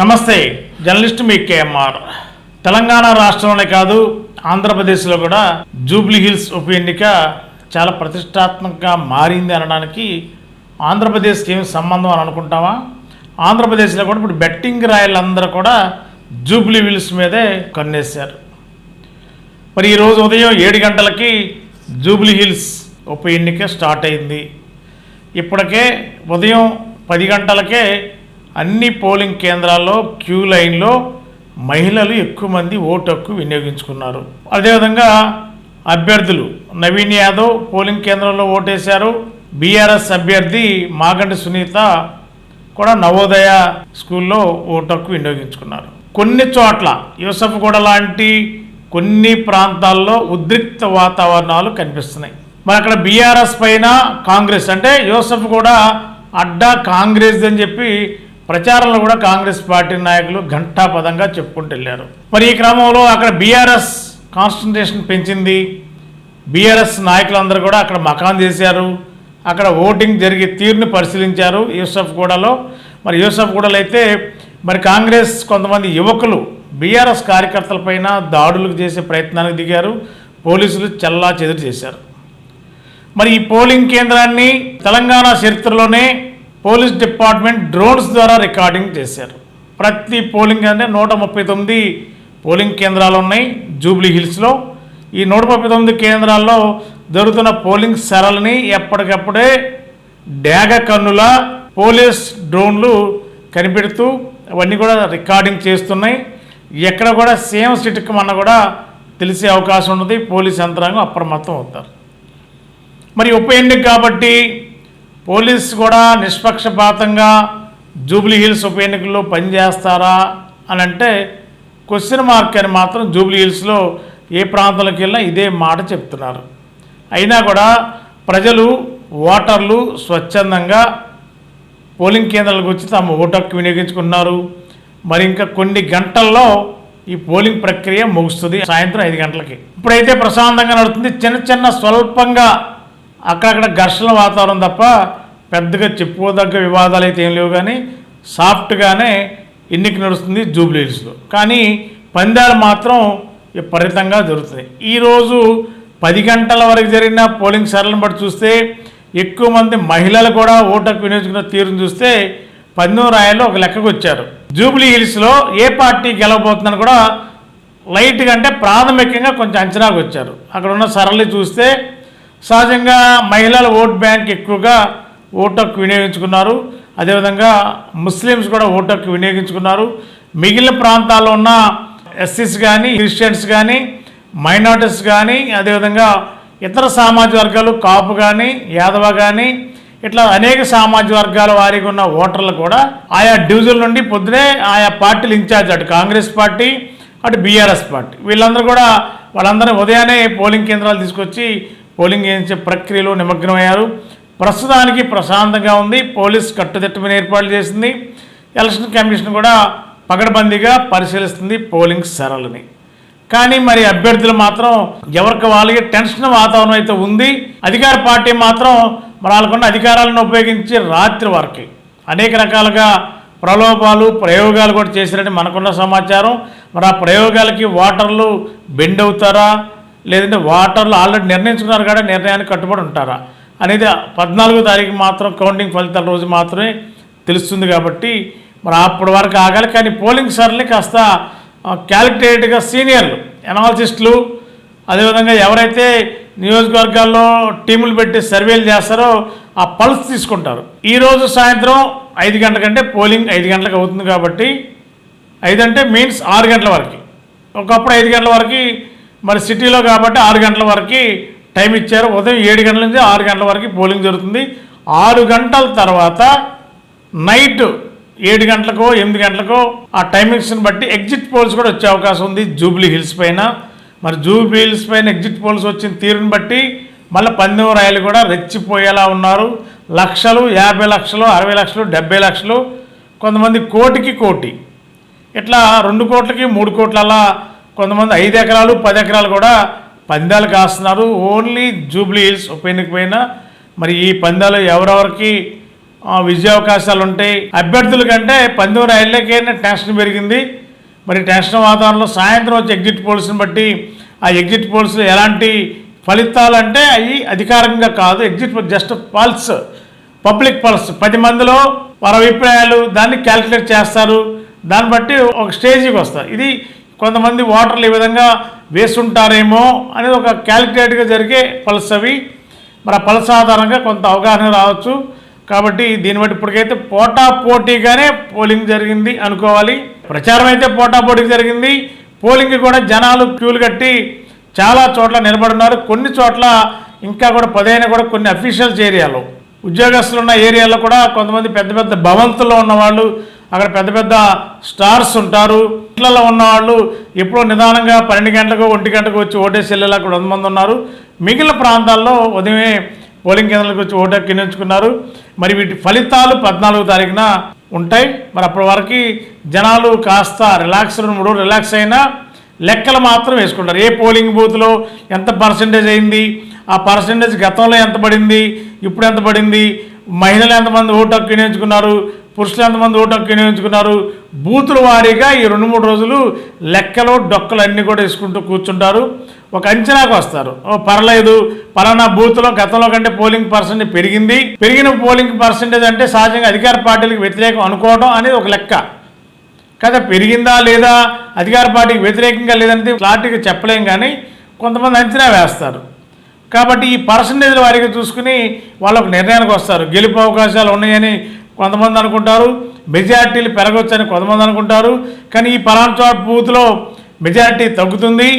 నమస్తే జర్నలిస్ట్ మీ కేఎంఆర్. తెలంగాణ రాష్ట్రంలోనే కాదు ఆంధ్రప్రదేశ్లో కూడా జూబ్లీ హిల్స్ ఉప ఎన్నిక చాలా ప్రతిష్టాత్మకంగా మారింది అనడానికి ఆంధ్రప్రదేశ్కి ఏమి సంబంధం అని అనుకుంటామా ఆంధ్రప్రదేశ్లో కూడా ఇప్పుడు బెట్టింగ్ రాయలందరూ కూడా జూబ్లీ హిల్స్ మీదే కన్నేశారు. మరి ఈరోజు ఉదయం ఏడు గంటలకి జూబ్లీ హిల్స్ ఉప ఎన్నిక స్టార్ట్ అయింది. ఇప్పటికే ఉదయం పది గంటలకే అన్ని పోలింగ్ కేంద్రాల్లో క్యూ లైన్లో మహిళలు ఎక్కువ మంది ఓటు హక్కు వినియోగించుకున్నారు. అదేవిధంగా అభ్యర్థులు నవీన్ యాదవ్ పోలింగ్ కేంద్రంలో ఓటేశారు. బీఆర్ఎస్ అభ్యర్థి మాగంటి సునీత కూడా నవోదయ స్కూల్లో ఓటు హక్కు వినియోగించుకున్నారు. కొన్ని చోట్ల యూసఫ్గూడ లాంటి కొన్ని ప్రాంతాల్లో ఉద్రిక్త వాతావరణాలు కనిపిస్తున్నాయి. మరి అక్కడ బీఆర్ఎస్ పైన కాంగ్రెస్ అంటే యూసఫ్ కూడా అడ్డా కాంగ్రెస్ అని చెప్పి ప్రచారంలో కూడా కాంగ్రెస్ పార్టీ నాయకులు ఘంటాపదంగా చెప్పుకుంటూ వెళ్ళారు మరి ఈ క్రమంలో అక్కడ బీఆర్ఎస్ కాన్సన్ట్రేషన్ పెంచింది. బీఆర్ఎస్ నాయకులందరూ కూడా అక్కడ మకాన్ చేశారు. అక్కడ ఓటింగ్ జరిగే తీరుని పరిశీలించారు యూసఫ్ గూడలో. మరి యూసఫ్ గూడలో అయితే మరి కాంగ్రెస్ కొంతమంది యువకులు బీఆర్ఎస్ కార్యకర్తలపైన దాడులకు చేసే ప్రయత్నానికి దిగారు. పోలీసులు చల్లా చేశారు. మరి ఈ పోలింగ్ కేంద్రాన్ని తెలంగాణ చరిత్రలోనే పోలీస్ డిపార్ట్మెంట్ డ్రోన్స్ ద్వారా రికార్డింగ్ చేశారు. ప్రతి పోలింగ్ అంటే నూట ముప్పై తొమ్మిది పోలింగ్ కేంద్రాలు ఉన్నాయి జూబ్లీ హిల్స్లో. ఈ నూట ముప్పై తొమ్మిది కేంద్రాల్లో జరుగుతున్న పోలింగ్ సరళని ఎప్పటికప్పుడే డేగ కన్నుల పోలీస్ డ్రోన్లు కనిపెడుతూ అవన్నీ కూడా రికార్డింగ్ చేస్తున్నాయి. ఎక్కడ కూడా సేమ్ సిటికమన్న కూడా తెలిసే అవకాశం ఉన్నది. పోలీస్ యంత్రాంగం అప్రమత్తం అవుతారు. మరి ఉప ఎన్నిక కాబట్టి పోలీస్ కూడా నిష్పక్షపాతంగా జూబ్లీ హిల్స్ ఉప ఎన్నికల్లో పనిచేస్తారా అని అంటే క్వశ్చన్ మార్క్ అని మాత్రం జూబ్లీ హిల్స్లో ఏ ప్రాంతాలకు వెళ్ళినా ఇదే మాట చెప్తున్నారు. అయినా కూడా ప్రజలు ఓటర్లు స్వచ్ఛందంగా పోలింగ్ కేంద్రాలకు వచ్చి తమ ఓటు హక్కు వినియోగించుకున్నారు మరి ఇంకా కొన్ని గంటల్లో ఈ పోలింగ్ ప్రక్రియ ముగుస్తుంది సాయంత్రం ఐదు గంటలకి. ఇప్పుడైతే ప్రశాంతంగా నడుస్తుంది. చిన్న చిన్న స్వల్పంగా అక్కడక్కడ ఘర్షణ వాతావరణం తప్ప పెద్దగా చెప్పుకోదగ్గ వివాదాలు అయితే ఏం లేవు కానీ సాఫ్ట్గానే ఎన్నిక నడుస్తుంది జూబ్లీ హిల్స్లో. కానీ పందాలు మాత్రం విపరీతంగా జరుగుతుంది ఈరోజు పది గంటల వరకు జరిగిన పోలింగ్ సరళను బట్టి చూస్తే ఎక్కువ మంది మహిళలు కూడా ఓటకు వినియోగించుకున్న తీరును చూస్తే పందెం రాయల్లో ఒక లెక్కకు వచ్చారు. జూబ్లీ హిల్స్లో ఏ పార్టీ గెలవబోతుందని కూడా లైట్గా అంటే ప్రాథమికంగా కొంచెం అంచనాకు వచ్చారు. అక్కడ ఉన్న సరళి చూస్తే సహజంగా మహిళల ఓట్ బ్యాంక్ ఎక్కువగా ఓటు హక్కు వినియోగించుకున్నారు. అదేవిధంగా ముస్లిమ్స్ కూడా ఓటు హక్కు వినియోగించుకున్నారు. మిగిలిన ప్రాంతాల్లో ఉన్న ఎస్సీస్ కానీ క్రిస్టియన్స్ కానీ మైనార్టీస్ కానీ అదేవిధంగా ఇతర సామాజిక వర్గాలు కాపు కానీ యాదవ కానీ ఇట్లా అనేక సామాజిక వర్గాల వారికి ఉన్న ఓటర్లు కూడా ఆయా డివిజన్ నుండి పొద్దునే ఆయా పార్టీలు ఇన్ఛార్జ్ అటు కాంగ్రెస్ పార్టీ అటు బీఆర్ఎస్ పార్టీ. వీళ్ళందరూ కూడా వాళ్ళందరూ ఉదయాన్నే పోలింగ్ కేంద్రాలు తీసుకొచ్చి పోలింగ్ చేయించే ప్రక్రియలో నిమగ్నమయ్యారు. ప్రస్తుతానికి ప్రశాంతంగా ఉంది. పోలీస్ కట్టుదిట్టమైన ఏర్పాట్లు చేసింది. ఎలక్షన్ కమిషన్ కూడా పగడబందీగా పరిశీలిస్తుంది పోలింగ్ సరళిని. కానీ మరి అభ్యర్థులు మాత్రం ఎవరికి వాళ్ళకి టెన్షన్ వాతావరణం అయితే ఉంది. అధికార పార్టీ మాత్రం మరి వాళ్ళకున్న అధికారాలను ఉపయోగించి రాత్రి వరకు అనేక రకాలుగా ప్రలోభాలు ప్రయోగాలు కూడా చేశారని మనకున్న సమాచారం. మరి ఆ ప్రయోగాలకి ఓటర్లు బెండ్ అవుతారా? లేదంటే ఓటర్లు ఆల్రెడీ నిర్ణయించుకున్నారు కూడా నిర్ణయానికి కట్టుబడి ఉంటారా? అనేది పద్నాలుగో తారీఖు మాత్రం కౌంటింగ్ ఫలితాల రోజు మాత్రమే తెలుస్తుంది కాబట్టి మరి అప్పటి వరకు ఆగాలి. కానీ పోలింగ్ సర్ని కాస్త క్యాలిక్యులేటెడ్గా సీనియర్లు ఎనాలజిస్టులు అదేవిధంగా ఎవరైతే నియోజకవర్గాల్లో టీములు పెట్టి సర్వేలు చేస్తారో ఆ పల్స్ తీసుకుంటారు. ఈరోజు సాయంత్రం ఐదు గంటల కంటే పోలింగ్ ఐదు గంటలకు అవుతుంది కాబట్టి ఐదు అంటే మీన్స్ ఆరు గంటల వరకు. ఒకప్పుడు ఐదు గంటల వరకు మరి సిటీలో కాబట్టి ఆరు గంటల వరకు టైం ఇచ్చారు. ఉదయం ఏడు గంటల నుంచి ఆరు గంటల వరకు పోలింగ్ జరుగుతుంది. ఆరు గంటల తర్వాత నైట్ ఏడు గంటలకో ఎనిమిది గంటలకో ఆ టైమింగ్స్ని బట్టి ఎగ్జిట్ పోల్స్ కూడా వచ్చే అవకాశం ఉంది జూబ్లీ హిల్స్ పైన. మరి జూబ్లీ హిల్స్ పైన ఎగ్జిట్ పోల్స్ వచ్చిన తీరుని బట్టి మళ్ళీ పందెం రాయలు కూడా రెచ్చిపోయేలా ఉన్నారు. లక్షలు యాభై లక్షలు అరవై లక్షలు డెబ్బై లక్షలు కొంతమంది కోటికి కోటి. ఇట్లా రెండు కోట్లకి మూడు కోట్ల కొంతమంది ఐదు ఎకరాలు పది ఎకరాలు కూడా పందాలు కాస్తున్నారు. ఓన్లీ జూబ్లీ హిల్స్ ఉప ఎన్నిక మరి ఈ పందాలు ఎవరెవరికి విజయావకాశాలు విజయ అవకాశాలు ఉంటాయి. అభ్యర్థుల కంటే పందెం రైళ్ళకే టెన్షన్ పెరిగింది. మరి టెన్షన్ వాతావరణంలో సాయంత్రం వచ్చే ఎగ్జిట్ పోల్స్ని బట్టి ఆ ఎగ్జిట్ పోల్స్ ఎలాంటి ఫలితాలు అంటే అవి అధికారికంగా కాదు. Exit just pulse public pulse పది మందిలో వారి అభిప్రాయాలు దాన్ని క్యాలిక్యులేట్ చేస్తారు. దాన్ని బట్టి ఒక స్టేజ్కి వస్తారు. ఇది కొంతమంది ఓటర్లు ఈ విధంగా వేస్తుంటారేమో అనేది ఒక క్యాలిక్యులేట్గా జరిగే పల్స్ అవి. మరి ఆ పల్స్ ఆధారంగా కొంత అవగాహన రావచ్చు. కాబట్టి దీన్ని బట్టి ఇప్పటికైతే పోటా పోటీగానే పోలింగ్ జరిగింది అనుకోవాలి. ప్రచారం అయితే పోటా పోటీకి జరిగింది. పోలింగ్కి కూడా జనాలు క్యూలు కట్టి చాలా చోట్ల నిలబడున్నారు. కొన్ని చోట్ల ఇంకా కూడా పదైన కూడా కొన్ని అఫీషియల్స్ ఏరియాలో ఉద్యోగస్తులు ఉన్న ఏరియాలో కూడా కొంతమంది పెద్ద పెద్ద భవంతుల్లో ఉన్నవాళ్ళు అక్కడ పెద్ద పెద్ద స్టార్స్ ఉంటారు. ఇంట్లలో ఉన్నవాళ్ళు ఎప్పుడో నిదానంగా పన్నెండు గంటలకు ఒంటి గంటకు వచ్చి ఓటేసి వెళ్ళేలా కూడా మంది ఉన్నారు. మిగిలిన ప్రాంతాల్లో ఉదయమే పోలింగ్ కేంద్రాలకు వచ్చి ఓటు ఎక్కించుకున్నారు మరి వీటి ఫలితాలు పద్నాలుగో తారీఖున ఉంటాయి. మరి అప్పటి వరకు జనాలు కాస్త రిలాక్స్ మూడు రిలాక్స్ అయినా లెక్కలు మాత్రం వేసుకుంటారు. ఏ పోలింగ్ బూత్లో ఎంత పర్సంటేజ్ అయింది? ఆ పర్సంటేజ్ గతంలో ఎంత పడింది? ఇప్పుడు ఎంత పడింది? మహిళలు ఎంతమంది ఓటు హక్కు వినియోగించుకున్నారు? పురుషులు ఎంతమంది ఓటు హక్కు వినియోగించుకున్నారు? బూతుల వారీగా ఈ రెండు మూడు రోజులు లెక్కలు డొక్కలు అన్నీ కూడా వేసుకుంటూ కూర్చుంటారు. ఒక అంచనాకు వస్తారు. ఓ పర్లేదు పలానా బూత్లో గతంలో కంటే పోలింగ్ పర్సెంట్ పెరిగింది. పెరిగిన పోలింగ్ పర్సెంటేజ్ అంటే సహజంగా అధికార పార్టీలకు వ్యతిరేకం అనుకోవడం అనేది ఒక లెక్క. కదా పెరిగిందా లేదా? అధికార పార్టీకి వ్యతిరేకంగా లేదంటే క్లారిటీగా చెప్పలేం కానీ కొంతమంది అంచనా వేస్తారు. కాబట్టి ఈ పర్సంటేజ్ల వారికి చూసుకుని వాళ్ళకు ఒక నిర్ణయానికి వస్తారు. గెలుపు అవకాశాలు ఉన్నాయని కొంతమంది అనుకుంటారు మెజార్టీలు పెరగవచ్చని కొంతమంది అనుకుంటారు కానీ ఈ పలానా బూత్లో మెజార్టీ తగ్గుతుంది.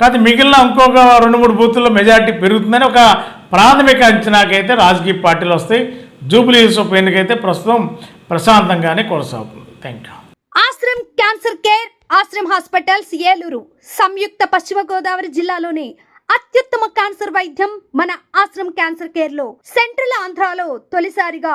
కాదు మిగిలిన ఇంకొక రెండు మూడు బూతుల్లో మెజార్టీ పెరుగుతుందని ఒక ప్రాథమిక అంచనాకైతే రాజకీయ పార్టీలు వస్తాయి. జూబ్లీ హిల్స్ ఉప ఎన్నికైతే ప్రస్తుతం ప్రశాంతంగానే కొనసాగుతుంది. Thank you. Ashram cancer care Ashram hospitals Eluru సంయుక్త పశ్చిమ గోదావరి జిల్లాలోని అత్యుత్తమ క్యాన్సర్ వైద్యం మన ఆశ్రమ్ క్యాన్సర్ కేర్లో సెంట్రల్ ఆంధ్రాలో తొలిసారిగా